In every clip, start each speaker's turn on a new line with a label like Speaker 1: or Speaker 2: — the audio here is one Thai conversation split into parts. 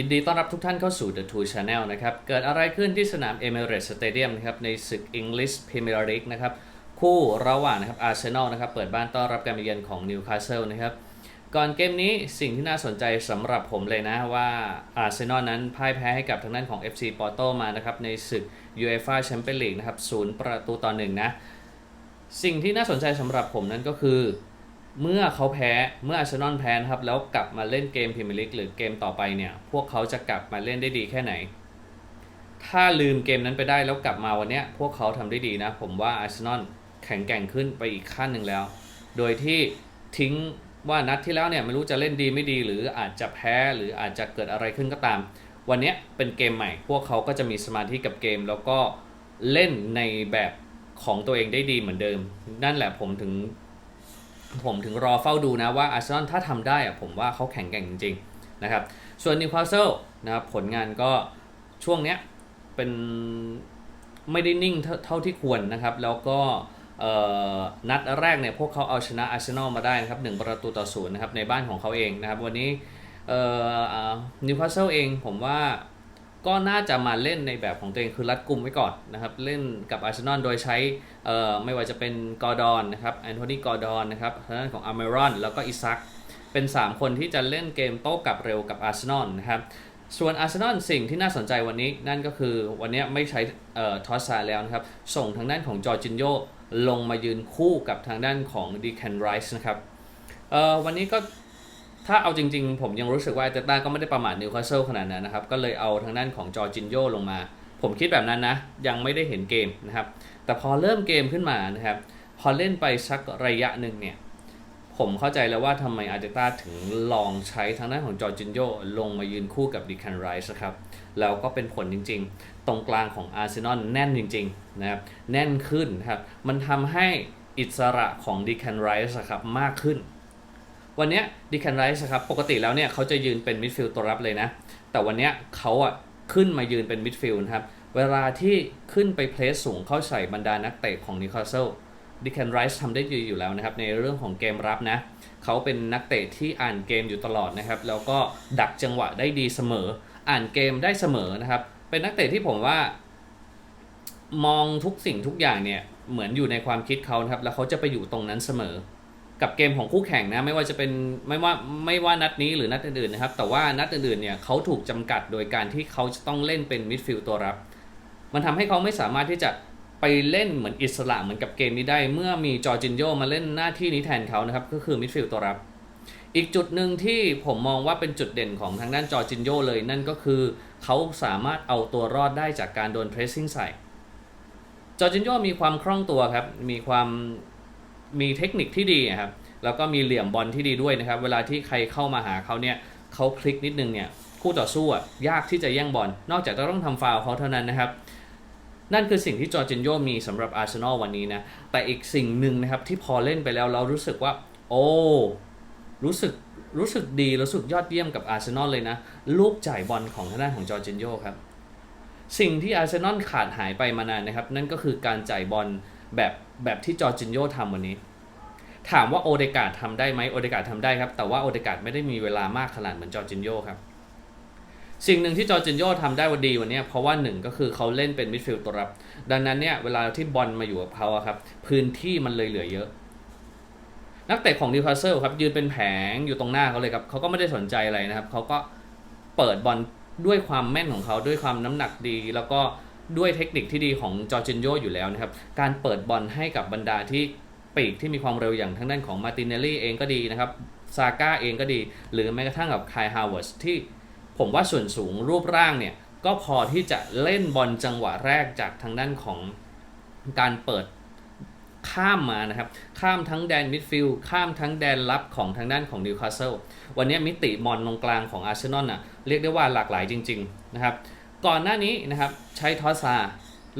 Speaker 1: ยินดีต้อนรับทุกท่านเข้าสู่ The Two Channel นะครับ เกิดอะไรขึ้นที่สนาม Emirates Stadium นะครับ ในศึก English Premier League นะครับ คู่ระหว่างนะครับ Arsenal นะครับ เปิดบ้านต้อนรับการมาเยือนของ Newcastle นะครับ ก่อนเกมนี้สิ่งที่น่าสนใจสำหรับผมเลยนะว่า Arsenal นั้นพ่ายแพ้ให้กับทางด้านของ FC Porto มานะครับ ในศึก UEFA Champions League นะครับศูนย์ประตูต่อหนึ่งนะ สิ่งที่น่าสนใจสำหรับผมนั้นก็คือ เมื่อเขาแพ้เมื่ออาร์เซนอลแพ้นะครับ แล้วกลับมาเล่นเกมพรีเมียร์ลีกหรือเกมต่อไปเนี่ย พวกเขาจะกลับมาเล่นได้ดีแค่ไหน ถ้าลืมเกมนั้นไปได้แล้วกลับมาวันนี้พวกเขาทำได้ดีนะ ผมว่าอาร์เซนอลแข็งแกร่งขึ้นไปอีกขั้นหนึ่งแล้ว โดยที่ทิ้งว่านัดที่แล้วเนี่ยไม่รู้จะเล่นดีไม่ดี หรืออาจจะแพ้หรืออาจจะเกิดอะไรขึ้นก็ตาม วันนี้เป็นเกมใหม่ พวกเขาก็จะมีสมาธิกับเกม แล้วก็เล่นในแบบของตัวเองได้ดีเหมือนเดิม นั่นแหละผมถึง ผมถึงรอเฝ้าดูนะว่าอาร์เซนอลถ้าทำได้อะผมว่าเขาแข็งแกร่งจริงๆนะครับ ส่วนนิวคาสเซิลนะครับผลงานก็ช่วงเนี้ยเป็นไม่ได้นิ่งเท่าที่ควรนะครับ แล้วก็นัดแรกเนี่ยพวกเขาเอาชนะอาร์เซนอลมาได้นะครับหนึ่งประตูต่อศูนย์นะครับในบ้านของเขาเองนะครับ วันนี้นิวคาสเซิลเองผมว่า ก็น่าจะมาเล่นในแบบของตัวเองคือรัดกลุ่มไว้ก่อนนะครับ เล่นกับอาร์เซนอลโดยใช้ไม่ว่าจะเป็นกอร์ดอนนะครับแอนโทนีกอร์ดอนนะครับทางด้านของอาร์เมรอนแล้วก็อิซักเป็น 3 คนที่จะเล่นเกมโต้กลับเร็วกับอาร์เซนอลนะครับส่วนอาร์เซนอลสิ่งที่น่าสนใจวันนี้นั่นก็คือวันนี้ไม่ใช้ทอสซาแล้วนะครับ ส่งทางด้านของจอร์จินโยลงมายืนคู่กับทางด้านของดีแคนไรส์นะครับวันนี้ก็ ถ้าเอาจริงๆ ผมยังรู้สึกว่าอเตต้าก็ไม่ได้ประมาทนิวคาสเซิลขนาดนั้นนะครับ ก็เลยเอาทางด้านของจอร์จินโยลงมา ผมคิดแบบนั้นนะ ยังไม่ได้เห็นเกมนะครับ แต่พอเริ่มเกมขึ้นมานะครับ พอเล่นไปสักระยะหนึ่งเนี่ย ผมเข้าใจแล้วว่าทำไมอาร์เตต้าถึงลองใช้ทางด้านของจอร์จินโยลงมายืนคู่กับดิคันไรส์ครับ แล้วก็เป็นผลจริง ๆ ตรงกลางของอาร์เซนอลแน่นจริงๆนะครับ แน่นขึ้นครับ มันทำให้อิสระของดิคันไรส์ครับมากขึ้น วันนี้ดิคันไรส์ครับปกติแล้วเนี่ยเขาจะยืนเป็นมิดฟิลด์ตัวรับเลยนะ แต่วันนี้เขาอะขึ้นมายืนเป็นมิดฟิลด์ครับ เวลาที่ขึ้นไปเพลสสูงเข้าใส่บรรดานักเตะของนิวคาสเซิลดิแคนไรส์ทำได้ดีอยู่แล้วนะครับ ในเรื่องของเกมรับนะเขาเป็นนักเตะที่อ่านเกมอยู่ตลอดนะครับ แล้วก็ดักจังหวะได้ดีเสมอ อ่านเกมได้เสมอนะครับ เป็นนักเตะที่ผมว่า มองทุกสิ่งทุกอย่างเนี่ยเหมือนอยู่ในความคิดเขาครับ แล้วเขาจะไปอยู่ตรงนั้นเสมอ กับเกมของคู่แข่งนะไม่ว่าจะเป็นไม่ว่าไม่ว่านัดนี้หรือนัดอื่นๆนะครับ แต่ว่านัดอื่นๆเนี่ยเขาถูกจำกัดโดยการที่เขาจะต้องเล่นเป็นมิดฟิลด์ตัวรับ มันทำให้เขาไม่สามารถที่จะไปเล่นเหมือนอิสระเหมือนกับเกมนี้ได้ เมื่อมีจอร์จินโยมาเล่นหน้าที่นี้แทนเขานะครับ ก็คือมิดฟิลด์ตัวรับ อีกจุดหนึ่งที่ผมมองว่าเป็นจุดเด่นของทางด้านจอร์จินโยเลยนั่นก็คือ เขาสามารถเอาตัวรอดได้จากการโดนเพรสซิ่งใส่จอร์จินโยมีความคล่องตัวครับมีความ มีเทคนิคที่ดีครับแล้วก็มีเหลี่ยมบอลที่ดีด้วยนะครับ เวลาที่ใครเข้ามาหาเขาเนี่ยเขาคลิกนิดนึงเนี่ยคู่ต่อสู้อะยากที่จะแย่งบอลนอกจากจะต้องทำฟาวเขาเท่านั้นนะครับ นั่นคือสิ่งที่จอร์จินโยมีสำหรับอาร์เซนอลวันนี้นะ แต่อีกสิ่งหนึ่งนะครับที่พอเล่นไปแล้วเรารู้สึกว่า โอ้รู้สึกรู้สึกดีรู้สึกยอดเยี่ยมกับอาร์เซนอลเลยนะ ลูกจ่ายบอลของทางด้านของจอร์จินโยครับ สิ่งที่อาร์เซนอลขาดหายไปมานานนะครับ นั่นก็คือการจ่ายบอลแบบ แบบที่จอร์จินโยทำวันนี้ ถามว่าโอเดกาดทำได้ไหมโอเดกาดทำได้ครับ แต่ว่าโอเดกาดไม่ได้มีเวลามากขนาดเหมือนจอร์จินโยครับสิ่งหนึ่งที่จอร์จินโยทำได้วันดีวันนี้เพราะว่าหนึ่งก็คือเขาเล่นเป็นมิดฟิลด์ตัวรับ ดังนั้นเนี่ยเวลาที่บอลมาอยู่กับเขาครับ พื้นที่มันเลยเหลือเยอะ นักเตะของนิวคาสเซิลครับ ยืนเป็นแผงอยู่ตรงหน้าเขาเลยครับเขาก็ไม่ได้สนใจอะไรนะครับ เขาก็เปิดบอลด้วยความแม่นของเขาด้วยความน้ำหนักดี แล้วก็ ด้วยเทคนิคที่ดีของจอร์จินโยอยู่แล้วนะครับ การเปิดบอลให้กับบรรดาที่ปีกที่มีความเร็วอย่างทั้งด้านของมาตินเนลลี่เองก็ดีนะครับ ซาก้าเองก็ดี หรือแม้กระทั่งกับคายฮาวเวิร์สที่ผมว่าส่วนสูงรูปร่างเนี่ย ก็พอที่จะเล่นบอลจังหวะแรกจากทางด้านของการเปิดข้ามมานะครับ ข้ามทั้งแดนมิดฟิลด์ข้ามทั้งแดนรับของทางด้านของนิวคาสเซิลวันนี้มิติมอนตรงกลางของอาร์เซนอลน่ะเรียกได้ว่าหลากหลายจริง ๆ นะครับ ก่อนหน้านี้นะครับใช้ทอสซา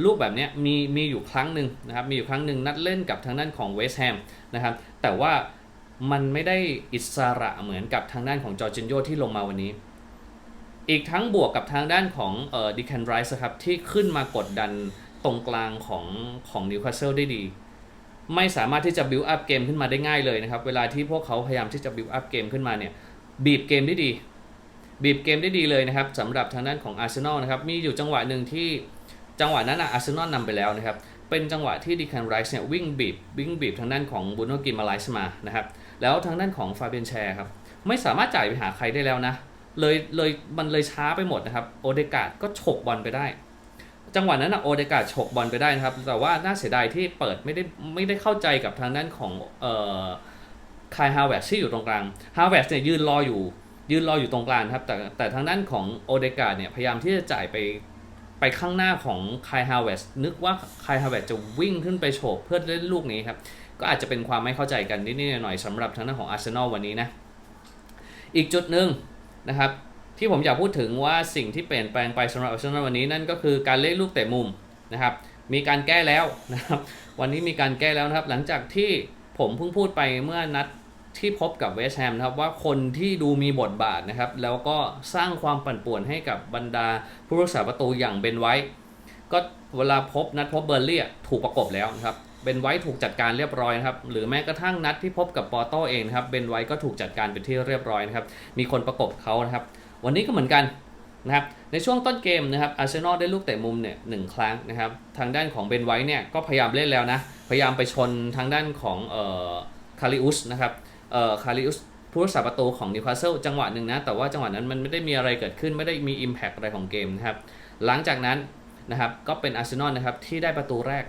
Speaker 1: ลูกแบบนี้มีมีอยู่ครั้งหนึ่งนะครับมีอยู่ครั้งหนึ่งนัดเล่นกับทางด้านของเวสต์แฮมนะครับแต่ว่ามันไม่ได้อิสระเหมือนกับทางด้านของจอร์จินโยที่ลงมาวันนี้ อีกทั้งบวกกับทางด้านของเอ่อดิแคนไรส์ครับที่ขึ้นมากดดันตรงกลางของของนิวคาสเซิลได้ดี ไม่สามารถที่จะบิวอัพเกมขึ้นมาได้ง่ายเลยนะครับ เวลาที่พวกเขาพยายามที่จะบิวอัพเกมขึ้นมาเนี่ยบีบเกมได้ดี บีบเกมได้ดีเลยนะครับสำหรับทางด้านของอาร์เซนอลนะครับมีอยู่จังหวะหนึ่งที่จังหวะนั้นอาร์เซนอลนำไปแล้วนะครับเป็นจังหวะที่ดีแคนไรส์เนี่ยวิ่งบีบวิ่งบีบทางด้านของบูโนกิมาไลส์มานะครับแล้วทางด้านของฟาเบียนแชร์ครับไม่สามารถจ่ายไปหาใครได้แล้วนะเลยเลยมันเลยช้าไปหมดนะครับโอเดกาดก็ฉกบอลไปได้ จังหวะนั้นนะโอเดกาดฉกบอลไปได้นะครับแต่ว่าน่าเสียดายที่เปิดไม่ได้ไม่ได้เข้าใจกับทางด้านของเอ่อคายฮาวเวร์ที่อยู่ตรงกลางฮาวเวร์เนี่ยยืนรออยู่ ยืนรออยู่ตรงกลางครับ แต่แต่ทางด้านของโอเดกาเนี่ยพยายามที่จะจ่ายไปไปข้างหน้าของคายฮาวเวสนึกว่าคายฮาวเวสจะวิ่งขึ้นไปโฉบเพื่อเล่นลูกนี้ครับ ก็อาจจะเป็นความไม่เข้าใจกันนิดๆหน่อยๆสำหรับทางด้านของอาร์เซนอลวันนี้นะ อีกจุดหนึ่งนะครับที่ผมอยากพูดถึงว่าสิ่งที่เปลี่ยนแปลงไปสำหรับอาร์เซนอลวันนี้นั่นก็คือการเล่นลูกเตะมุมนะครับมีการแก้แล้วนะครับวันนี้มีการแก้แล้วนะครับหลังจากที่ผมเพิ่งพูดไปเมื่อนัด ที่พบกับเวสแฮมนะครับว่าคนที่ดูมีบทบาทนะครับ แล้วก็สร้างความปั่นป่วนให้กับบรรดาผู้รักษาประตูอย่างเบนไว้ ก็เวลาพบนัดพบเบอร์ลี่ถูกประกบแล้วนะครับเบนไว้ถูกจัดการเรียบร้อยนะครับ หรือแม้กระทั่งนัดที่พบกับปอโตเองนะครับเบนไว้ก็ถูกจัดการเป็นที่เรียบร้อยนะครับ มีคนประกบเขานะครับ วันนี้ก็เหมือนกันนะครับในช่วงต้นเกมนะครับอาร์เซนอลได้ลูกเตะมุมเนี่ยหนึ่งครั้งนะครับ ทางด้านของเบนไว้เนี่ยก็พยายามเล่นแล้วนะ พยายามไปชนทางด้านของเอ่อคาริอุสนะครับ เอ่อคาริอุสผู้รักษาประตูของนิวคาสเซิลจังหวะหนึ่งนะ แต่ว่าจังหวะนั้นมันไม่ได้มีอะไรเกิดขึ้นไม่ได้มี Impact อะไรของเกมนะครับ หลังจากนั้นนะครับก็เป็นอาร์เซนอลนะครับที่ได้ประตูแรก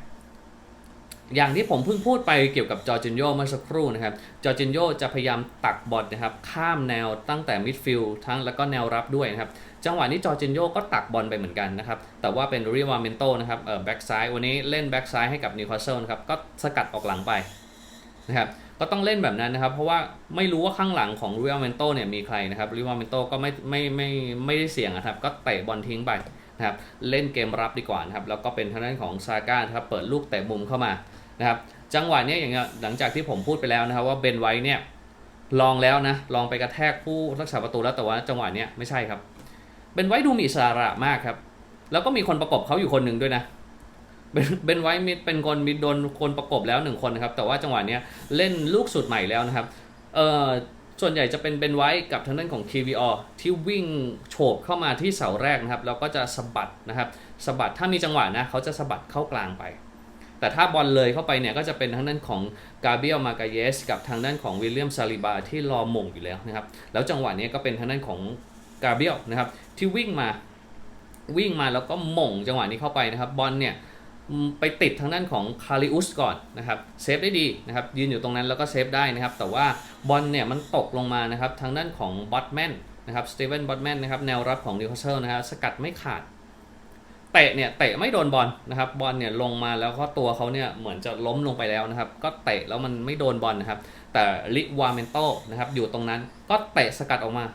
Speaker 1: อย่างที่ผมเพิ่งพูดไปเกี่ยวกับจอร์จินโยเมื่อสักครู่นะครับจอร์จินโยจะพยายามตักบอลนะครับข้ามแนวตั้งแต่มิดฟิลด์ทั้งแล้วก็แนวรับด้วยนะครับจังหวะนี้จอร์จินโยก็ตักบอลไปเหมือนกันนะครับแต่ว่าเป็นริวาเมนโตนะครับเออแบ็กซ้ายวันนี้เล่นแบ็กซ้ายให้กับนิวคาสเซิลนะครับก็สกัดออกหลังไปนะครับ ก็ต้องเล่นแบบนั้นนะครับ เพราะว่าไม่รู้ว่าข้างหลังของริวาเมนโตเนี่ยมีใครนะครับริวาเมนโตก็ไม่ไม่ไม่ไม่ได้เสี่ยงนะครับ ก็เตะบอลทิ้งไปนะครับเล่นเกมรับดีกว่านะครับแล้วก็เป็นทางด้านของซาก้านะครับเปิดลูกเตะมุมเข้ามานะครับจังหวะนี้อย่างเงี้ยหลังจากที่ผมพูดไปแล้วนะครับว่าเบนไว้เนี่ยลองแล้วนะลองไปกระแทกผู้รักษาประตูแล้วแต่ว่าจังหวะนี้ไม่ใช่ครับ เบนไว้ดูมีอิสระมากครับแล้วก็มีคนประกบเขาอยู่คนหนึ่งด้วยนะ เบนเบนไว้มีเป็นคนมีโดนคนประกบแล้วหนึ่งคนนะครับ แต่ว่าจังหวะเนี้ยเล่นลูกสุดใหม่แล้วนะครับ เอ่อส่วนใหญ่จะเป็นเบนไว้กับทางด้านของ KVR ที่วิ่งโฉบเข้ามาที่เสาแรกนะครับ แล้วก็จะสะบัดนะครับสะบัดถ้ามีจังหวะนะเขาจะสะบัดเข้ากลางไป แต่ถ้าบอลเลยเข้าไปเนี่ยก็จะเป็นทางด้านของกาเบียลมากาเยสกับทางด้านของวิลเลียมซาลิบาที่รอหม่งอยู่แล้วนะครับ แล้วจังหวะนี้ก็เป็นทางด้านของกาเบียลนะครับที่วิ่งมาวิ่งมาแล้วก็หม่งจังหวะนี้เข้าไปนะครับบอลเนี่ย ไปติดทางด้านของคาริอุสก่อนนะครับเซฟได้ดีนะครับยืนอยู่ตรงนั้นแล้วก็เซฟได้นะครับ แต่ว่าบอลเนี่ยมันตกลงมานะครับทางด้านของบอตแมนนะครับสตีเวนบอตแมนนะครับแนวรับของนิวคาสเซิลนะครับสกัดไม่ขาดเตะเนี่ยเตะไม่โดนบอลนะครับบอลเนี่ยลงมาแล้วก็ตัวเขาเนี่ยเหมือนจะล้มลงไปแล้วนะครับ ก็เตะแล้วมันไม่โดนบอลนะครับ แต่ลิวาเมนโตนะครับอยู่ตรงนั้นก็เตะสกัดออกมา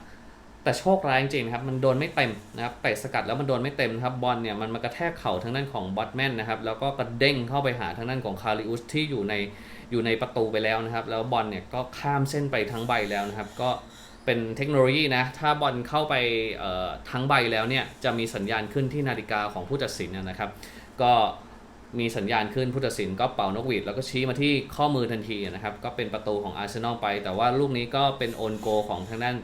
Speaker 1: แต่โชคร้ายจริงครับ มันโดนไม่เต็มนะครับเตะสกัดแล้วมันโดนไม่เต็มนะครับบอลเนี่ยมันมากระแทกเข่าทางด้านของบอตแมนนะครับแล้วก็กระเด้งเข้าไปหาทางด้านของคาริอุสที่อยู่ในอยู่ในประตูไปแล้วนะครับ แล้วบอลเนี่ยก็ข้ามเส้นไปทั้งใบแล้วนะครับ ก็เป็นเทคโนโลยีนะ ถ้าบอลเข้าไปเอ่อทั้งใบแล้วเนี่ยจะมีสัญญาณขึ้นที่นาฬิกาของผู้ตัดสินนะครับ ก็มีสัญญาณขึ้นผู้ตัดสินก็เป่านกหวีดแล้วก็ชี้มาที่ข้อมือทันทีนะครับ ก็เป็นประตูของอาร์เซนอลไป แต่ว่าลูกนี้ก็เป็นโอนโกของทางด้าน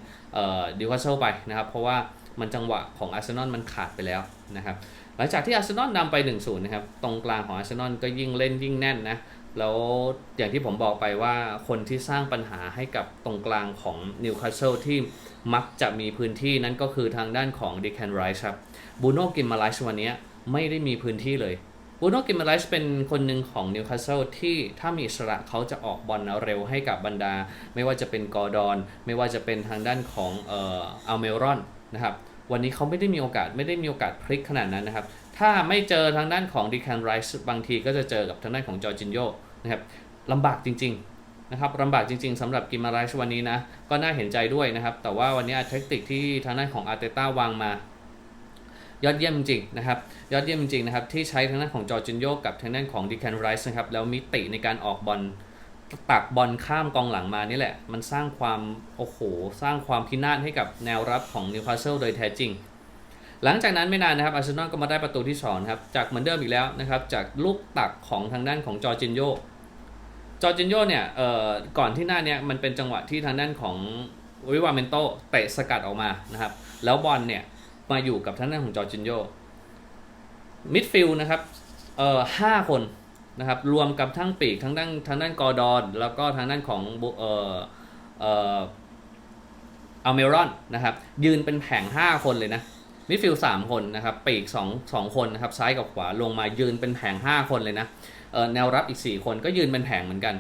Speaker 1: ดิวคาสเซิลไปนะครับ เพราะว่ามันจังหวะของอาร์เซนอลมันขาดไปแล้วนะครับ หลังจากที่อาร์เซนอลนำไป 1-0 นะครับ ตรงกลางของอาร์เซนอลก็ยิ่งเล่นยิ่งแน่นนะ แล้วอย่างที่ผมบอกไปว่าคนที่สร้างปัญหาให้กับตรงกลางของนิวคาสเซิลที่มักจะมีพื้นที่นั้นก็คือทางด้านของดิแคนไรส์ครับบูโน่กิมมาไลส์วันนี้ไม่ได้มีพื้นที่เลย บูโน่กิมมาไลส์เป็นคนหนึ่งของนิวคาสเซิลที่ถ้ามีอิสระเขาจะออกบอลเร็วให้กับบรรดา ไม่ว่าจะเป็นกอร์ดอน ไม่ว่าจะเป็นทางด้านของเอ่ออัลเมรอนนะครับวันนี้เขาไม่ได้มีโอกาสไม่ได้มีโอกาสพลิกขนาดนั้นนะครับ ถ้าไม่เจอทางด้านของดิแคนไรส์บางทีก็จะเจอกับทางด้านของจอร์จินโยนะครับลำบากจริงๆนะครับลำบากจริง ๆสำหรับกิมมาไรส์วันนี้นะ ก็น่าเห็นใจด้วยนะครับ แต่ว่าวันนี้เทคนิคที่ทางด้านของอาร์เตต้าวางมา ยอดเยี่ยมจริงๆนะครับ ยอดเยี่ยมจริงๆนะครับ ที่ใช้ทางด้านของจอร์จินโยกับทางด้านของดิแคนไรส์นะครับ แล้วมิติในการออกบอลตักบอลข้ามกองหลังมานี่แหละ มันสร้างความ โอ้โห สร้างความพินาศให้กับแนวรับของนิวคาสเซิลโดยแท้จริง หลังจากนั้นไม่นานนะครับอาร์เซนอลก็มาได้ประตูที่2ครับ จากเหมือนเดิมอีกแล้วนะครับ จากลูกตักของทางด้านของจอร์จินโยจอร์จินโยเนี่ย เอ่อ ก่อนที่หน้าเนี้ยมันเป็นจังหวะที่ทางด้านของวิวาเมนโตเตะสกัดออกมานะครับ แล้วบอลเนี่ย มาอยู่กับท่างด้านของจอร์จินโยมิดฟิลด์นะครับเอ่อห้าคนนะครับรวมกับทั้งปีกทั้งด้านทางด้านกอร์ดอน แล้วก็ทางด้านของเอ่อเอ่ออเมรอนนะครับยืนเป็นแผง 5 คนเลยนะมิดฟิลด์สามคนนะครับปีก2 2คนนะครับซ้ายกับขวาลงมายืนเป็นแผง 5 คนเลยนะเอ่อแนวรับอีก 4 คนก็ยืนเป็นแผงเหมือนกัน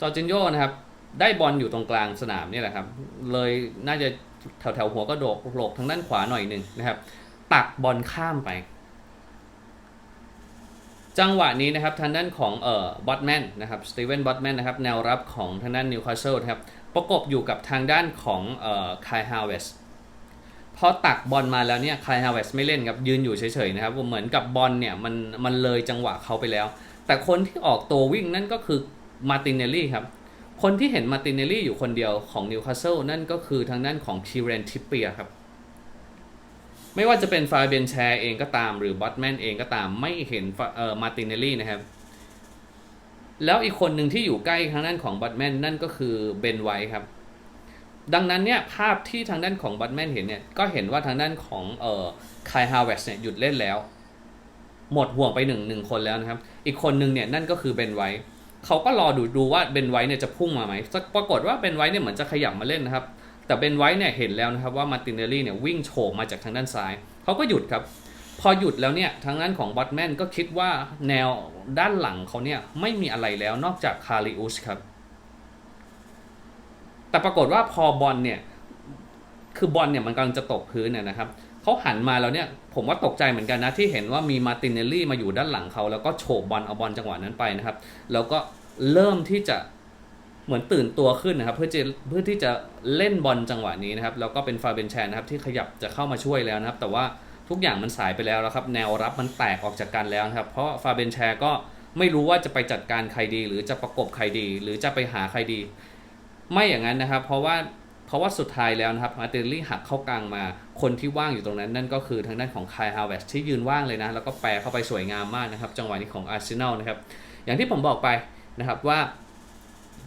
Speaker 1: จอร์จินโยนะครับได้บอลอยู่ตรงกลางสนามนี่แหละครับเลยน่าจะ แถวแถวๆหัวก็โดกโหลกทางด้านขวาหน่อยหนึ่งนะครับ ตักบอลข้ามไป จังหวะนี้นะครับทางด้านของเอ่อบอตแมนนะครับสตีเวนบอตแมนนะครับแนวรับของทางด้านนิวคาสเซิลครับประกบอยู่กับทางด้านของเอ่อคายฮาวเวสพอตักบอลมาแล้วเนี่ยคายฮาวเวสไม่เล่นครับยืนอยู่เฉยๆนะครับเหมือนกับบอลเนี่ยมันมันเลยจังหวะเขาไปแล้ว แต่คนที่ออกตัววิ่งนั่นก็คือมาตินเนลลี่ครับ คนที่เห็นมาตินเนลลี่อยู่คนเดียวของนิวคาสเซิลนั่นก็คือทางด้านของคีเรนทิปเปียครับ ไม่ว่าจะเป็นฟาเบนแชร์เองก็ตามหรือบอตแมนเองก็ตามไม่เห็นฟาเอ่อมาตินเนลลี่นะครับ แล้วอีกคนหนึ่งที่อยู่ใกล้ทางด้านของบอตแมนนั่นก็คือเบนไวท์ครับ ดังนั้นเนี่ยภาพที่ทางด้านของบอตแมนเห็นเนี่ยก็เห็นว่าทางด้านของเอ่อคายฮาวเวสเนี่ยหยุดเล่นแล้ว หมดห่วงไปหนึ่งหนึ่งคนแล้วนะครับ อีกคนหนึ่งเนี่ยนั่นก็คือเบนไวท์ เขาก็รอดูดูว่าเบนไวท์เนี่ยจะพุ่งมาไหมปรากฏว่าเบนไวท์เนี่ยเหมือนจะขยับมาเล่นนะครับ แต่เบนไวท์เนี่ยเห็นแล้วนะครับว่ามาตินเนลลี่เนี่ยวิ่งโฉบมาจากทางด้านซ้าย เขาก็หยุดครับ พอหยุดแล้วเนี่ยทางด้านของบอตแมนก็คิดว่าแนวด้านหลังเขาเนี่ยไม่มีอะไรแล้วนอกจากคาริอุสครับ แต่ปรากฏว่าพอบอลเนี่ยคือบอลเนี่ยมันกำลังจะตกพื้นเนี่ยนะครับ เขาหันมาแล้วเนี่ยผมว่าตกใจเหมือนกันนะ ที่เห็นว่ามีมาตินเนลลี่มาอยู่ด้านหลังเขา แล้วก็โฉบบอลเอาบอลจังหวะนั้นไปนะครับ แล้วก็เริ่มที่จะเหมือนตื่นตัวขึ้นนะครับ เพื่อจะเพื่อที่จะเล่นบอลจังหวะนี้นะครับ แล้วก็เป็นฟาเบนแชนนะครับที่ขยับจะเข้ามาช่วยแล้วนะครับ แต่ว่าทุกอย่างมันสายไปแล้วแล้วครับ แนวรับมันแตกออกจากกันแล้วนะครับ เพราะฟาเบนแชร์ก็ไม่รู้ว่าจะไปจัดการใครดี หรือจะประกบใครดี หรือจะไปหาใครดี ไม่อย่างนั้นนะครับ เพราะว่า เพราะว่าสุดท้ายแล้วนะครับมาตินลี่หักเข้ากลางมา คนที่ว่างอยู่ตรงนั้น นั่นก็คือทางด้านของคายฮาวเวสที่ยืนว่างเลยนะ แล้วก็แปรเข้าไปสวยงามมากนะครับ จังหวะนี้ของอาร์เซนอลนะครับ อย่างที่ผมบอกไปนะครับว่า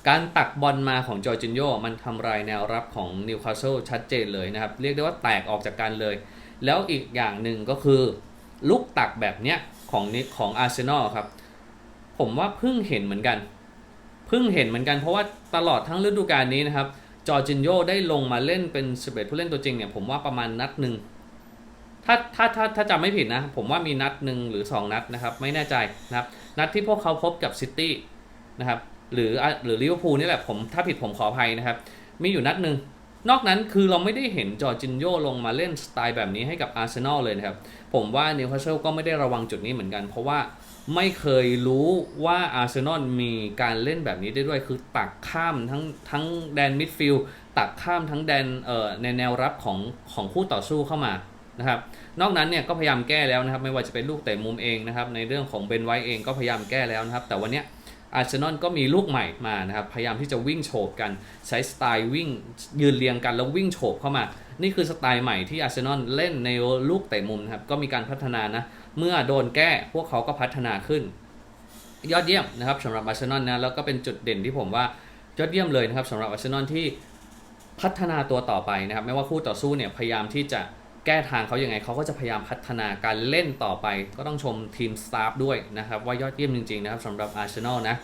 Speaker 1: การตักบอลมาของจอร์จินโยมันทำลายแนวรับของนิวคาสเซิลชัดเจนเลยนะครับ เรียกได้ว่าแตกออกจากกันเลย แล้วอีกอย่างหนึ่งก็คือลูกตักแบบเนี้ยของนิของอาร์เซนอลครับ ผมว่าเพิ่งเห็นเหมือนกัน เพิ่งเห็นเหมือนกันเพราะว่าตลอดทั้งฤดูกาลนี้นะครับ จอร์จินโยได้ลงมาเล่นเป็น11ผู้เล่นตัวจริงเนี่ยผมว่าประมาณนัดหนึ่งถ้าถ้าถ้าถ้าจำไม่ผิดนะ ผมว่ามีนัดหนึ่งหรือ 2 นัดนะครับ ไม่แน่ใจนะครับ นัดที่พวกเขาพบกับซิตี้นะครับหรือหรือลิเวอร์พูลนี่แหละผมถ้าผิดผมขออภัยนะครับ มีอยู่นัดหนึ่งนอกนั้นคือเราไม่ได้เห็นจอร์จินโยลงมาเล่นสไตล์แบบนี้ให้กับอาร์เซนอลเลยนะครับ ผมว่านิวคาสเซิลก็ไม่ได้ระวังจุดนี้เหมือนกัน เพราะว่า ไม่เคยรู้ว่าอาร์เซนอลมีการเล่นแบบนี้ได้ด้วยคือตักข้ามทั้งทั้งแดนมิดฟิลด์ตักข้ามทั้งแดนเอ่อในแนวรับของของคู่ต่อสู้เข้ามานะครับนอกนั้นเนี่ยก็พยายามแก้แล้วนะครับไม่ว่าจะเป็นลูกเตะมุมเองนะครับในเรื่องของเบนไวท์เองก็พยายามแก้แล้วนะครับ แต่วันเนี้ยอาร์เซนอลก็มีลูกใหม่มานะครับพยายามที่จะวิ่งโฉบกันใช้สไตล์วิ่งยืนเรียงกันแล้ววิ่งโฉบเข้ามา นี่คือสไตล์ใหม่ที่อาร์เซนอลเล่นในลูกเตะมุมนะครับก็มีการพัฒนานะ เมื่อโดนแก้พวกเขาก็พัฒนาขึ้น ยอดเยี่ยมนะครับสำหรับอาร์เซนอลนะแล้วก็เป็นจุดเด่นที่ผมว่ายอดเยี่ยมเลยนะครับสำหรับอาร์เซนอลที่พัฒนาตัวต่อไปนะครับไม่ว่าคู่ต่อสู้เนี่ยพยายามที่จะแก้ทางเขาอยังไงเขาก็จะพยายามพัฒนาการเล่นต่อไป ก็ต้องชมทีมสตาฟด้วยนะครับว่ายอดเยี่ยมจริงๆนะครับสำหรับอาร์เซนอลนะ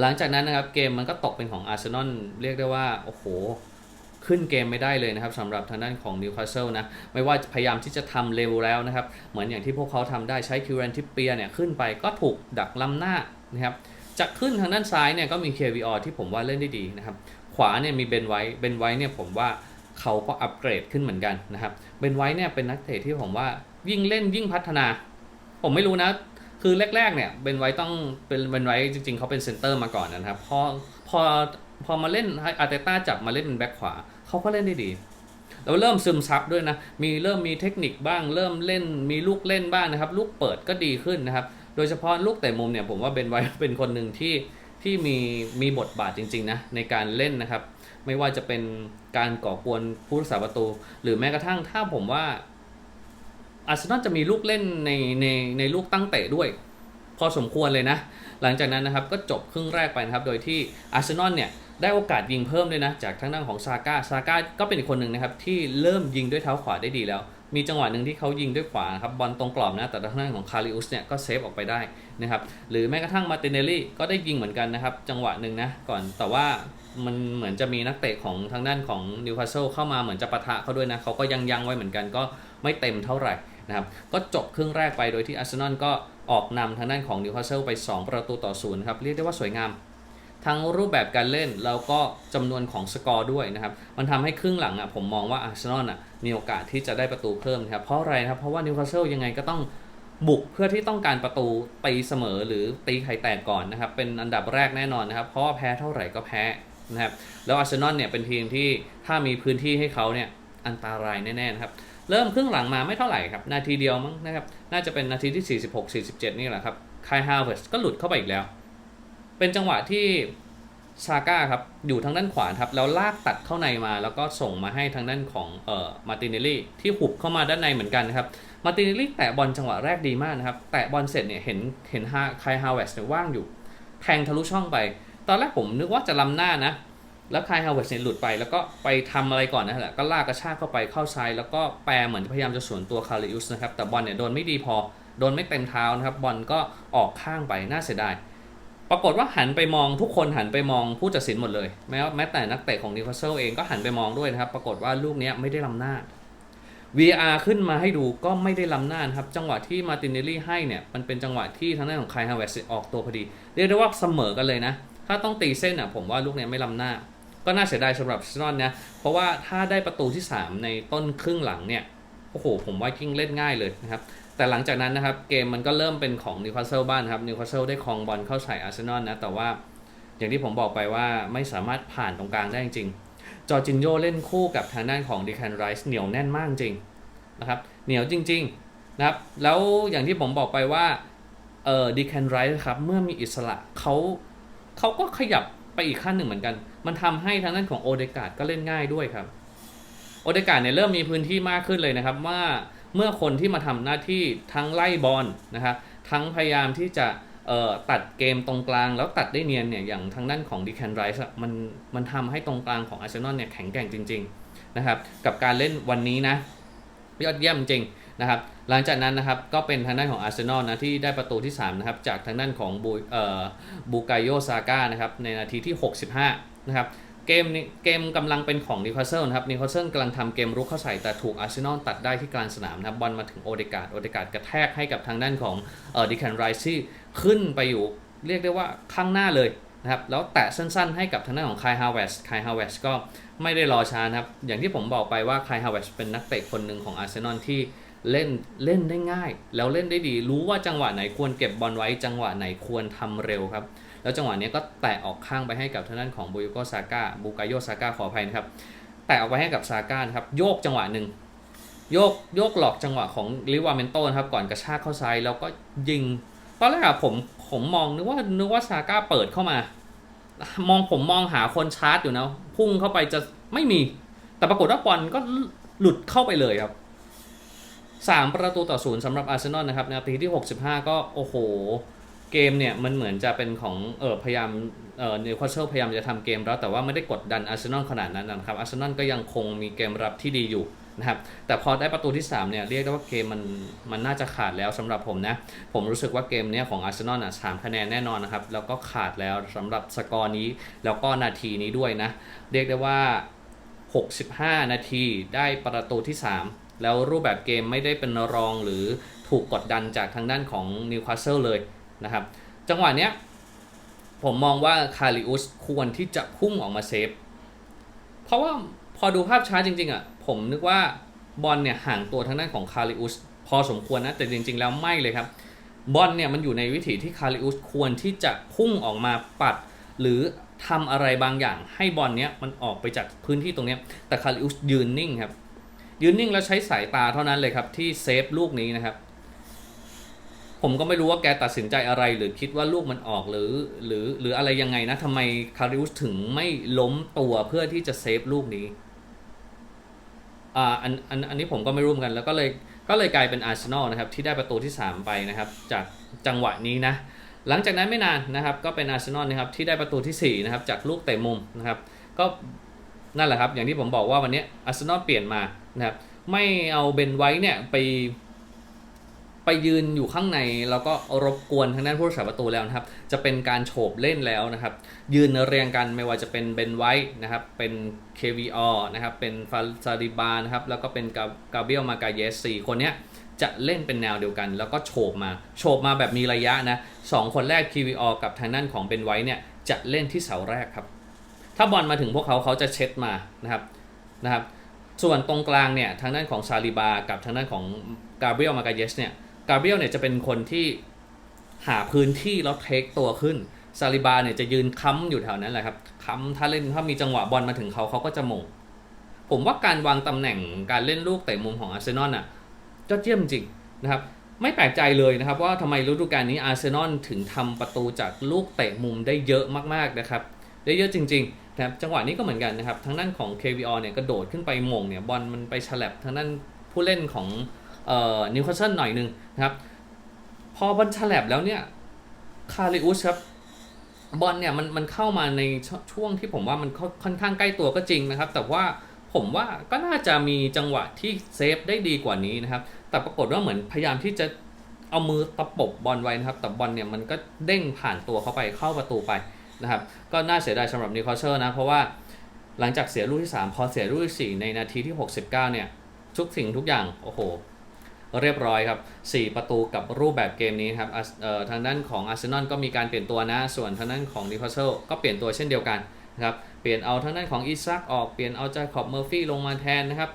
Speaker 1: หลังจากนั้นนะครับเกมมันก็ตกเป็นของอาร์เซนอลเรียกได้ว่าโอ้โห ขึ้นเกมไม่ได้เลยนะครับสำหรับทางด้านของนิวคาสเซิลนะไม่ว่าพยายามที่จะทำเร็วแล้วนะครับ เหมือนอย่างที่พวกเขาทำได้ใช้คิวเรนทิปเปียเนี่ยขึ้นไปก็ถูกดักล้ำหน้านะครับจะขึ้นทางด้านซ้ายเนี่ยก็มี KVR ที่ผมว่าเล่นได้ดีนะครับ ขวาเนี่ยมีเบนไวท์เบนไวท์เนี่ยผมว่าเขาก็อัปเกรดขึ้นเหมือนกันนะครับเบนไวท์เนี่ยเป็นนักเตะที่ผมว่ายิ่งเล่นยิ่งพัฒนา ผมไม่รู้นะ คือแรกๆเนี่ยเบนไวท์ต้องเป็นเบนไวท์จริงๆเขาเป็นเซนเตอร์มาก่อนนะครับพอพอ พอมาเล่นให้อาร์เตต้าจับมาเล่นเป็นแบ็คขวาเขาก็เล่นได้ดีแล้วเริ่มซึมซับด้วยนะ มีเริ่มมีเทคนิคบ้าง เริ่มเล่น มีลูกเล่นบ้างนะครับ ลูกเปิดก็ดีขึ้นนะครับ โดยเฉพาะลูกเตะมุมเนี่ยผมว่าเบนไวท์เป็นคนหนึ่งที่ที่มีมีบทบาทจริงๆนะในการเล่นนะครับ ไม่ว่าจะเป็นการก่อกวนผู้รักษาประตู หรือแม้กระทั่งถ้าผมว่าอาร์เซนอลจะมีลูกเล่นในในในลูกตั้งเตะด้วย พอสมควรเลยนะ หลังจากนั้นนะครับก็จบครึ่งแรกไปนะครับ โดยที่อาร์เซนอลเนี่ย ได้โอกาสยิงเพิ่มด้วยนะ จากทางด้านของซาก้าซาก้าก็เป็นอีกคนหนึ่งนะครับที่เริ่มยิงด้วยเท้าขวาได้ดีแล้ว มีจังหวะหนึ่งที่เขายิงด้วยขวาครับบอลตรงกรอบนะแต่ทางด้านของคาริอุสเนี่ยก็เซฟออกไปได้นะครับหรือแม้กระทั่งมาตินเนลลี่ก็ได้ยิงเหมือนกันนะครับจังหวะหนึ่งนะก่อนแต่ว่ามันเหมือนจะมีนักเตะของทางด้านของนิวคาสเซิลเข้ามาเหมือนจะปะทะเขาด้วยนะเขาก็ยังยังไว้เหมือนกันก็ไม่เต็มเท่าไหร่นะครับก็จบครึ่งแรกไปโดยที่อาร์เซนอลก็ออกนำทางด้านของนิวคาสเซิลไป 2 ประตูต่อศูนย์ครับเรียกได้ว่าสวยงาม ทั้งรูปแบบการเล่นแล้วก็จำนวนของสกอร์ด้วยนะครับ มันทำให้ครึ่งหลังอะผมมองว่าอาร์เซนอลอะมีโอกาสที่จะได้ประตูเพิ่มนะครับเพราะอะไรนะครับเพราะว่านิวคาสเซิลยังไงก็ต้องบุกเพื่อที่ต้องการประตูตีเสมอหรือตีไข่แตกก่อนนะครับ เป็นอันดับแรกแน่นอนนะครับ เพราะว่าแพ้เท่าไหร่ก็แพ้นะครับแล้วอาร์เซนอลเนี่ยเป็นทีมที่ถ้ามีพื้นที่ให้เขาเนี่ยอันตรายแน่ๆนะครับเริ่มครึ่งหลังมาไม่เท่าไหร่ครับนาทีเดียวมั้งนะครับน่าจะเป็นนาทีที่ 46 47 นี่แหละครับคายฮาวเวิร์สก็หลุดเข้าไปอีกแล้ว เป็นจังหวะที่ซาก้าครับอยู่ทางด้านขวาครับแล้วลากตัดเข้าในมา แล้วก็ส่งมาให้ทางด้านของเอ่อมาติเนลลี่ที่หุบเข้ามาด้านในเหมือนกันนะครับมาติเนลลี่แตะบอลจังหวะแรกดีมากนะครับแตะบอลเสร็จเนี่ยเห็นเห็นฮาคายฮาวเวสเนี่ยว่างอยู่ แทงทะลุช่องไป ตอนแรกผมนึกว่าจะล้ำหน้านะแล้วคายฮาวเวสเนี่ยหลุดไป แล้วก็ไปทำอะไรก่อนนะฮะก็ลากกระชากเข้าไปเข้าซ้ายแล้วก็แปรเหมือนพยายามจะสวนตัวคาริอุสนะครับแต่บอลเนี่ยโดนไม่ดีพอโดนไม่เต็มเท้านะครับบอลก็ออกข้างไปน่าเสียดาย ปรากฏว่าหันไปมองทุกคนหันไปมองผู้ตัดสินหมดเลย แม้แม้แต่นักเตะของนิวคาสเซิลเองก็หันไปมองด้วยนะครับ ปรากฏว่าลูกนี้ไม่ได้ล้ำหน้า VR ขึ้นมาให้ดูก็ไม่ได้ล้ำหน้าครับ จังหวะที่มาตินเนลลี่ให้เนี่ย มันเป็นจังหวะที่ทางด้านของไคลฮาวเวสออกตัวพอดี เรียกได้ว่าเสมอกันเลยนะ ถ้าต้องตีเส้นอะผมว่าลูกนี้ไม่ล้ำหน้า ก็น่าเสียดายสำหรับซินอนนะเพราะว่าถ้าได้ประตูที่ 3 ในต้นครึ่งหลังเนี่ยโอ้โหผมว่ายิ่งเล่นง่ายเลยนะครับ แต่หลังจากนั้นนะครับเกมมันก็เริ่มเป็นของนิวคาสเซิลบ้านครับนิวคาสเซิลได้ครองบอลเข้าใส่อาร์เซนอลนะแต่ว่าอย่างที่ผมบอกไปว่าไม่สามารถผ่านตรงกลางได้จริงจอร์จินโยเล่นคู่กับทางด้านของดีแคนไรส์เหนียวแน่นมากจริงนะครับเหนียวจริงๆนะครับแล้วอย่างที่ผมบอกไปว่าเออดีแคนไรส์ครับเมื่อมีอิสระเขาเขาก็ขยับไปอีกขั้นหนึ่งเหมือนกัน มันทำให้ทางด้านของโอเดกาดก็เล่นง่ายด้วยครับโอเดกาดเนี่ยเริ่มมีพื้นที่มากขึ้นเลยนะครับว่า เมื่อคนที่มาทำหน้าที่ทั้งไล่บอลนะครับทั้งพยายามที่จะตัดเกมตรงกลางแล้วตัดได้เนียนเนี่ยอย่างทางด้านของดีแคนไรส์มันมันทำให้ตรงกลางของอาร์เซนอลเนี่ยแข็งแกร่งจริงๆนะครับกับการเล่นวันนี้นะยอดเยี่ยมจริงนะครับหลังจากนั้นนะครับก็เป็นทางด้านของอาร์เซนอลนะที่ได้ประตูที่3นะครับจากทางด้านของบูเอ่อบูกายโยซาก้านะครับในนาทีที่ 65นะครับ เกมนี้เกมกำลังเป็นของนิคาสเซิลนะครับนิคาสเซิลกำลังทำเกมรุกเข้าใส่แต่ถูกอาร์เซนอลตัดได้ที่กลางสนามนะครับบอลมาถึงโอเดกาดโอเดกาดกระแทกให้กับทางด้านของเอ่อดิแคนไรซี่ขึ้นไปอยู่เรียกได้ว่าข้างหน้าเลยนะครับแล้วแตะสั้นๆให้กับทางด้านของคายฮาวเวสคายฮาวเวสก็ไม่ได้รอช้านะครับอย่างที่ผมบอกไปว่าคายฮาวเวสเป็นนักเตะคนหนึ่งของอาร์เซนอลที่ เล่นเล่นได้ง่าย แล้วเล่นได้ดี รู้ว่าจังหวะไหนควรเก็บบอลไว้ จังหวะไหนควรทำเร็วครับ แล้วจังหวะนี้ก็แตะออกข้างไปให้กับทางด้านของบูยโกซาก้าบูกายโยซาก้าขออภัยนะครับ แตะออกไปให้กับซาก้านครับ โยกจังหวะหนึ่งโยกโยกหลอกจังหวะของลิวาเมนโตนะครับ ก่อนกระชากเข้าซ้ายแล้วก็ยิงตอนแรกอะผมผมมองนึกว่านึกว่าซาก้าเปิดเข้ามา มองผมมองหาคนชาร์จอยู่นะ พุ่งเข้าไปจะไม่มี แต่ปรากฏว่าบอลก็หลุดเข้าไปเลยครับ สามประตูต่อศูนย์สำหรับอาร์เซนอลนะครับนาทีที่ 65 ก็โอ้โห เกมเนี่ยมันเหมือนจะเป็นของเออพยายามเออนิวคาสเซิลพยายามจะทำเกมรับแต่ว่าไม่ได้กดดันอาร์เซนอลขนาดนั้นนะครับอาร์เซนอลก็ยังคงมีเกมรับที่ดีอยู่นะครับแต่พอได้ประตูที่ 3 เนี่ยเรียกได้ว่าเกมมันมันน่าจะขาดแล้วสำหรับผมนะ ผมรู้สึกว่าเกมเนี้ยของอาร์เซนอลอะสามคะแนนแน่นอนนะครับ แล้วก็ขาดแล้วสำหรับสกอร์นี้ แล้วก็นาทีนี้ด้วยนะ เรียกได้ว่า 65 นาทีได้ประตูที่ 3 แล้วรูปแบบเกมไม่ได้เป็นรองหรือถูกกดดันจากทางด้านของนิวคาสเซิลเลยนะครับ จังหวะเนี้ยผมมองว่าคาริอุสควรที่จะพุ่งออกมาเซฟ เพราะว่าพอดูภาพช้าจริงๆอะผมนึกว่าบอลเนี่ยห่างตัวทางด้านของคาริอุสพอสมควรนะ แต่จริงๆ แล้วไม่เลยครับ บอลเนี่ยมันอยู่ในวิถีที่คาริอุสควรที่จะพุ่งออกมาปัด หรือทำอะไรบางอย่างให้บอลเนี้ยมันออกไปจากพื้นที่ตรงเนี้ยแต่คาริอุสยืนนิ่งครับ ยืนนิ่งแล้วใช้สายตาเท่านั้นเลยครับ ที่เซฟลูกนี้นะครับ ผมก็ไม่รู้ว่าแกตัดสินใจอะไรหรือคิดว่าลูกมันออกหรือ หรือหรืออะไรยังไงนะทำไมคาริอุสถึงไม่ล้มตัวเพื่อที่จะเซฟลูกนี้อ่าอันอันอันนี้ผมก็ไม่รู้เหมือนกันแล้วก็เลยก็เลยกลายเป็นอาร์เซนอลนะครับที่ได้ประตูที่ 3 ไปนะครับ จากจังหวะนี้นะ หลังจากนั้นไม่นานนะครับ ก็เป็นอาร์เซนอลนะครับที่ได้ประตูทีสี่4นะครับจากลูกเตะมุมนะครับ ก็นั่นแหละครับ อย่างที่ผมบอกว่าวันนี้อาร์เซนอลเปลี่ยนมา นะครับไม่เอาเบนไว้เนี่ยไป ไปยืนอยู่ข้างในแล้วก็รบกวนทางด้านผู้รักษาประตูแล้วนะครับ จะเป็นการโฉบเล่นแล้วนะครับ ยืนเรียงกันไม่ว่าจะเป็นเบนไว้นะครับ เป็น KVR นะครับเป็นฟาซาดิบานะครับแล้วก็เป็นกาเบียลมากาเยสสี่คนเนี้ยจะเล่นเป็นแนวเดียวกัน แล้วก็โฉบมาโฉบมาแบบมีระยะนะสองคนแรก KVR กับทางด้านของเบนไว้เนี่ยจะเล่นที่เสาแรกครับ ถ้าบอลมาถึงพวกเขาเขาจะเช็ดมานะครับนะครับ ส่วนตรงกลางเนี่ยทางด้านของซาลิบา กับทางด้านของกาเบรียลมากาเยสเนี่ยกาเบรียลเนี่ยจะเป็นคนที่หาพื้นที่แล้วเทคตัวขึ้นซาลิบาเนี่ยจะยืนค้ำอยู่แถวนั้นแหละครับค้ำถ้าเล่นถ้ามีจังหวะบอลมาถึงเขาเขาก็จะมง ผมว่าการวางตำแหน่งการเล่นลูกเตะมุมของอาร์เซนอลน่ะยอดเยี่ยมจริงนะครับไม่แปลกใจเลยนะครับว่าทำไมฤดูกาลนี้อาร์เซนอลถึงทำประตูจากลูกเตะมุมได้เยอะมากๆนะครับได้เยอะจริง ๆ นะครับจังหวะนี้ก็เหมือนกันนะครับทางด้านของ KVR เนี่ยกระโดดขึ้นไปมงเนี่ยบอลมันไปฉลับทางด้านผู้เล่นของเอ่อนิวคาสเซิลหน่อยหนึงนะครับพอบอลฉลับแล้วเนี่ยคาริอุสครับบอลเนี่ยมันมันเข้ามาในชช่วงที่ผมว่ามันค่อนค่อนข้างใกล้ตัวก็จริงนะครับ แต่ว่าผมว่าก็น่าจะมีจังหวะที่เซฟได้ดีกว่านี้นะครับ แต่ปรากฏว่าเหมือนพยายามที่จะเอามือตะปบบอลไว้นะครับ แต่บอลเนี่ยมันก็เด้งผ่านตัวเข้าไปเข้าประตูไป นะครับก็น่าเสียดายสำหรับนิวคาสเซิลนะ เพราะว่าหลังจากเสียลูกที่ 3 พอเสียลูกที่ 4 ในนาทีที่ 69 เนี่ย ทุกสิ่งทุกอย่าง โอ้โห เรียบร้อยครับ 4 ประตูกับรูปแบบเกมนี้ครับทางด้านของอาร์เซนอลก็มีการเปลี่ยนตัวนะ ส่วนทางด้านของนิวคาสเซิลก็เปลี่ยนตัวเช่นเดียวกันนะครับเปลี่ยนเอาทางด้านของอีซักออกเปลี่ยนเอาจาคอบเมอร์ฟี่ลงมาแทนนะครับ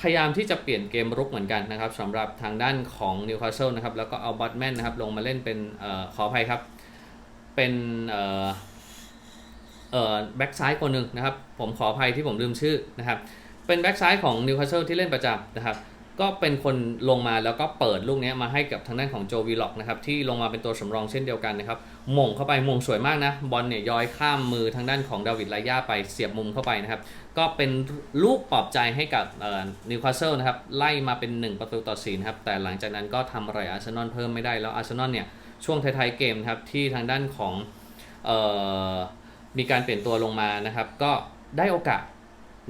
Speaker 1: พยายามที่จะเปลี่ยนเกมรุกเหมือนกันนะครับสำหรับทางด้านของนิวคาสเซิลนะครับแล้วก็เอาบัตแมนนะครับลงมาเล่นเป็นออขออภัยครับ เป็น เอ่อแบ็กซ้ายคนหนึ่งนะครับ ผมขออภัยที่ผมลืมชื่อนะครับ เป็นแบ็กซ้ายของนิวคาสเซิลที่เล่นประจำนะครับ ก็เป็นคนลงมาแล้วก็เปิดลูกนี้มาให้กับทางด้านของโจวีล็อกนะครับที่ลงมาเป็นตัวสำรองเช่นเดียวกันนะครับม่งเข้าไปม่งสวยมากนะบอลเนี่ยย้อยข้ามมือทางด้านของดาวิดไลยาไปเสียบมุมเข้าไปนะครับ ก็เป็นลูกปลอบใจให้กับนิวคาสเซิลนะครับไล่มาเป็น 1 ประตูต่อ4นะครับแต่หลังจากนั้นก็ทำอะไรอาร์เซนอลเพิ่มไม่ได้แล้วอาร์เซนอลเนี่ยช่วงท้ายๆเกมครับที่ทางด้านของเอ่อ มีการเปลี่ยนตัวลงมานะครับ ก็ได้โอกาส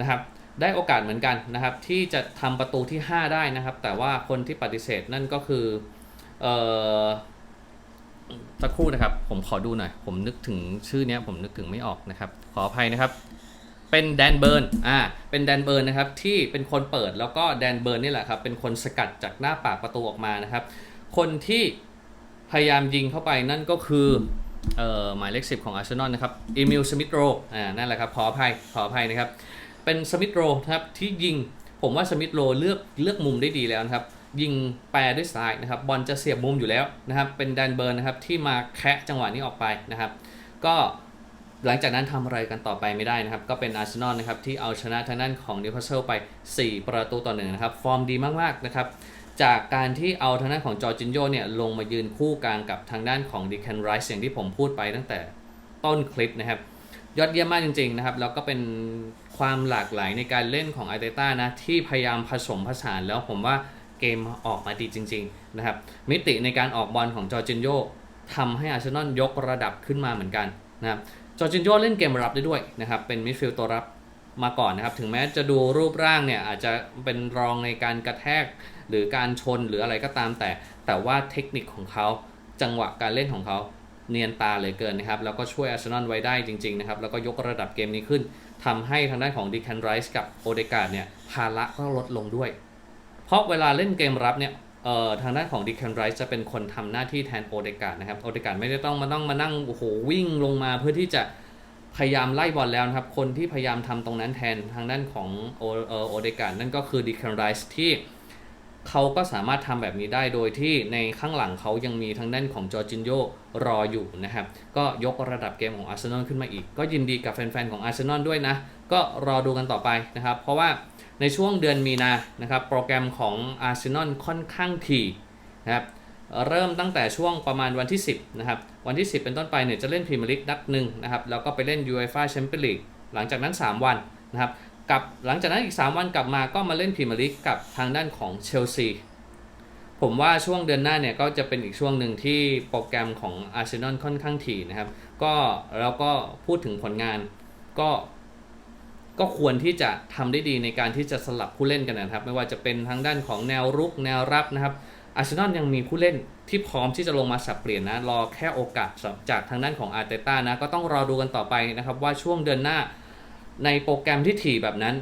Speaker 1: นะครับได้โอกาสเหมือนกันนะครับ ที่จะทำประตูที่ 5 ได้นะครับ แต่ว่าคนที่ปฏิเสธนั่นก็คือเออสักครู่นะครับ ผมขอดูหน่อย ผมนึกถึงชื่อเนี้ยผมนึกถึงไม่ออกนะครับ ขออภัยนะครับ เป็นแดนเบิร์นอ่าเป็นแดนเบิร์นนะครับที่เป็นคนเปิดแล้วก็แดนเบิร์นนี่แหละครับเป็นคนสกัดจากหน้าปากประตูออกมานะครับ คนที่พยายามยิงเข้าไปนั่นก็คือ เอ่อหมายเลขสิบของอาร์เซนอลนะครับอีมิลสมิธโรอ่านั่นแหละครับขออภัยขออภัยนะครับ เป็นสมิธโรนะครับที่ยิงผมว่าสมิธโรเลือกเลือกมุมได้ดีแล้วนะครับ ยิงแปรด้วยซ้ายนะครับบอลจะเสียบมุมอยู่แล้วนะครับ เป็นแดนเบิร์นนะครับที่มาแคะจังหวะนี้ออกไปนะครับ ก็หลังจากนั้นทำอะไรกันต่อไปไม่ได้นะครับ ก็เป็นอาร์เซนอลนะครับที่เอาชนะทางด้านของนิวคาสเซิลไป 4 ประตูต่อหนึ่งนะครับ ฟอร์มดีมากๆนะครับ จากการที่เอาทางด้านของจอร์จินโยเนี่ยลงมายืนคู่กลางกับทางด้านของดิแคนไรส์อย่างที่ผมพูดไปตั้งแต่ต้นคลิปนะครับ ยอดเยี่ยมมากจริงๆนะครับ แล้วก็เป็นความหลากหลายในการเล่นของอาร์เตต้านะที่พยายามผสมผสานแล้วผมว่าเกมออกมาดีจริง ๆ นะครับ มิติในการออกบอลของจอร์จินโยทำให้อาร์เซนอลยกระดับขึ้นมาเหมือนกันนะครับจอร์จินโยเล่นเกมรับได้ด้วยนะครับ เป็นมิดฟิลด์ตัวรับมาก่อนนะครับ ถึงแม้จะดูรูปร่างเนี่ยอาจจะเป็นรองในการกระแทก หรือการชนหรืออะไรก็ตามแต่ แต่ว่าเทคนิคของเขาจังหวะการเล่นของเขาเนียนตาเหลยเกินนะครับแล้วก็ช่วยอาร์เซนอลไว้ได้จริงๆนะครับแล้วก็ยกระดับเกมนี้ขึ้นทำให้ทางด้านของดิแคนไรส์กับโอเดกาดเนี่ยภาระก็ลดลงด้วย เพราะเวลาเล่นเกมรับเนี่ยเอ่อทางด้านของดิแคนไรส์จะเป็นคนทำหน้าที่แทนโอเดกาดนะครับโอเดกาดไม่ได้ต้องมาต้องมานั่งโอ้โหวิ่งลงมาเพื่อที่จะพยายามไล่บอลแล้วนะครับ คนที่พยายามทำตรงนั้นแทนทางด้านของโอเดกาดนั่นก็คือดิแคนไรส์ที่ เขาก็สามารถทำแบบนี้ได้โดยที่ในข้างหลังเขายังมีทางด้านของจอร์จินโยรออยู่นะครับ ก็ยกระดับเกมของอาร์เซนอลขึ้นมาอีก ก็ยินดีกับแฟนๆ ของอาร์เซนอลด้วยนะ ก็รอดูกันต่อไปนะครับ เพราะว่าในช่วงเดือนมีนานะครับ โปรแกรมของอาร์เซนอลค่อนข้างถี่นะครับเริ่มตั้งแต่ช่วงประมาณวันที่ 10 นะครับ วันที่ 10 เป็นต้นไปเนี่ยจะเล่นพรีเมียร์ลีกนัดหนึ่งนะครับ แล้วก็ไปเล่นยู e f a แชมเปี้ยนลีกหลังจากนั้น 3 วันนะครับ กับหลังจากนั้นอีก 3 วันกลับมาก็มาเล่นพรีเมียร์ลีกกับทางด้านของเชลซีผมว่าช่วงเดือนหน้าเนี่ยก็จะเป็นอีกช่วงหนึ่งที่โปรแกรมของอาร์เซนอลค่อนข้างถี่นะครับ ก็แล้วก็พูดถึงผลงานก็ก็ควรที่จะทำได้ดีในการที่จะสลับผู้เล่นกันนะครับ ไม่ว่าจะเป็นทางด้านของแนวรุกแนวรับนะครับอาร์เซนอลยังมีผู้เล่นที่พร้อมที่จะลงมาสับเปลี่ยนนะรอแค่โอกาสจากทางด้านของอาร์เตต้านะก็ต้องรอดูกันต่อไปนะครับว่าช่วงเดือนหน้า ในโปรแกรมที่ถี่แบบนั้น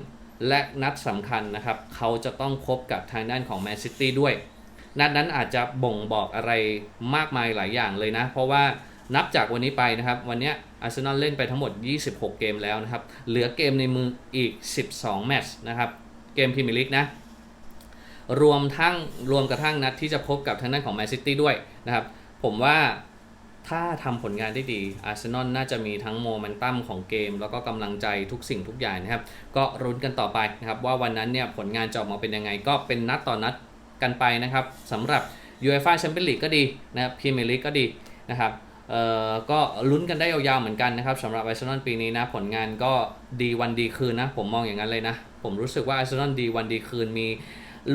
Speaker 1: และนัดสำคัญนะครับ เขาจะต้องพบกับทางด้านของแมนซิตี้ด้วย นัดนั้นอาจจะบ่งบอกอะไรมากมายหลายอย่างเลยนะ เพราะว่านับจากวันนี้ไปนะครับ วันนี้อาร์เซนอลเล่นไปทั้งหมด 26 เกมแล้วนะครับ เหลือเกมในมืออีก 12 แมตช์นะครับ เกมพรีเมียร์ลีกนะ รวมทั้งรวมกระทั่งนัดที่จะพบกับทางด้านของแมนซิตี้ด้วยนะครับ ผมว่า ถ้าทำผลงานได้ดีอาร์เซนอลน่าจะมีทั้งโมเมนตัมของเกม แล้วก็กำลังใจทุกสิ่งทุกอย่างนะครับ ก็รุ้นกันต่อไปนะครับ ว่าวันนั้นเนี่ยผลงานจะออกมาเป็นยังไง ก็เป็นนัดต่อนัดกันไปนะครับสำหรับ UEFA Champions League ก็ดีนะครับพรีเมียร์ลีกก็ดีนะครับเอ่อก็ลุ้นกันได้ยาวๆเหมือนกันนะครับสำหรับอาร์เซนอลปีนี้นะ ผลงานก็ดีวันดีคืนนะ ผมมองอย่างนั้นเลยนะ ผมรู้สึกว่าอาร์เซนอลดีวันดีคืนมี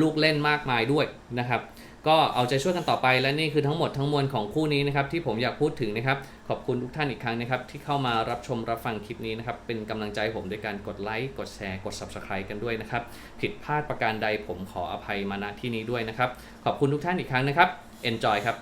Speaker 1: ลูกเล่นมากมายด้วยนะครับ ก็เอาใจช่วยกันต่อไปและนี่คือทั้งหมดทั้งมวลของคู่นี้นะครับที่ผมอยากพูดถึงนะครับ ขอบคุณทุกท่านอีกครั้งนะครับ ที่เข้ามารับชมรับฟังคลิปนี้นะครับ เป็นกำลังใจผมด้วยการกดไลค์กดแชร์กด Subscribe กันด้วยนะครับ ผิดพลาดประการใดผมขออภัยมาณที่นี้ด้วยนะครับ ขอบคุณทุกท่านอีกครั้งนะครับ Enjoy ครับ